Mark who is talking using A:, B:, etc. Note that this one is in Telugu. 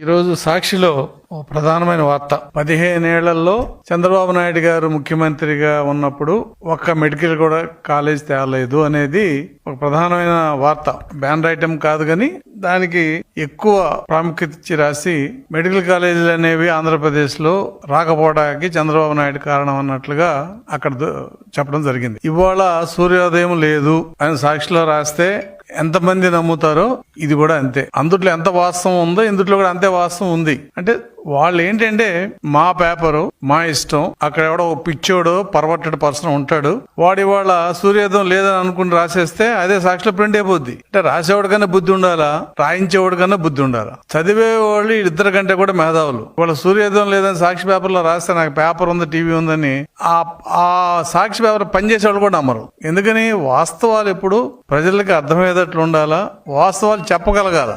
A: ఈరోజు సాక్షిలో ఓ ప్రధానమైన వార్త. పదిహేనేళ్ళలో చంద్రబాబు నాయుడు గారు ముఖ్యమంత్రిగా ఉన్నప్పుడు ఒక్క మెడికల్ కూడా కాలేజ్ తేలేదు అనేది ఒక ప్రధానమైన వార్త. బ్యాన్ ఐటమ్ కాదు కానీ దానికి ఎక్కువ ప్రాముఖ్యత ఇచ్చి రాసి మెడికల్ కాలేజీలు అనేవి ఆంధ్రప్రదేశ్లో రాకపోవడానికి చంద్రబాబు నాయుడు కారణం అన్నట్లుగా అక్కడ చెప్పడం జరిగింది. ఇవాళ సూర్యోదయం లేదు అని సాక్షిలో రాస్తే ఎంతమంది నమ్ముతారో ఇది కూడా అంతే. అందుట్లో ఎంత వాస్తవం ఉందో ఇందుట్లో కూడా అంతే వాస్తవం ఉంది. అంటే వాళ్ళు ఏంటంటే మా పేపరు మా ఇష్టం. అక్కడ ఎవడో ఓ పిచ్చోడు పర్వర్టెడ్ పర్సన్ ఉంటాడు. వాడి వాళ్ళ సూర్యోదయం లేదని అనుకుని రాసేస్తే అదే సాక్షిలో ప్రింట్ అయిపోద్ది. అంటే రాసేవాడి కన్నా బుద్ధి ఉండాలా? రాయించేవాడికన్నా బుద్ధి ఉండాలా? చదివే వాళ్ళు ఇద్దరు కంటే కూడా మేధావులు. వాళ్ళ సూర్యోదయం లేదని సాక్షి పేపర్లో రాస్తే నాకు పేపర్ ఉంది టీవీ ఉందని ఆ ఆ సాక్షి పేపర్ పనిచేసేవాళ్ళు కూడా నమ్మరు. ఎందుకని? వాస్తవాలు ఎప్పుడు? ప్రజలకి అర్థమయ్యేటట్లు ఉండాలా? వాస్తవాలు చెప్పగలగాల?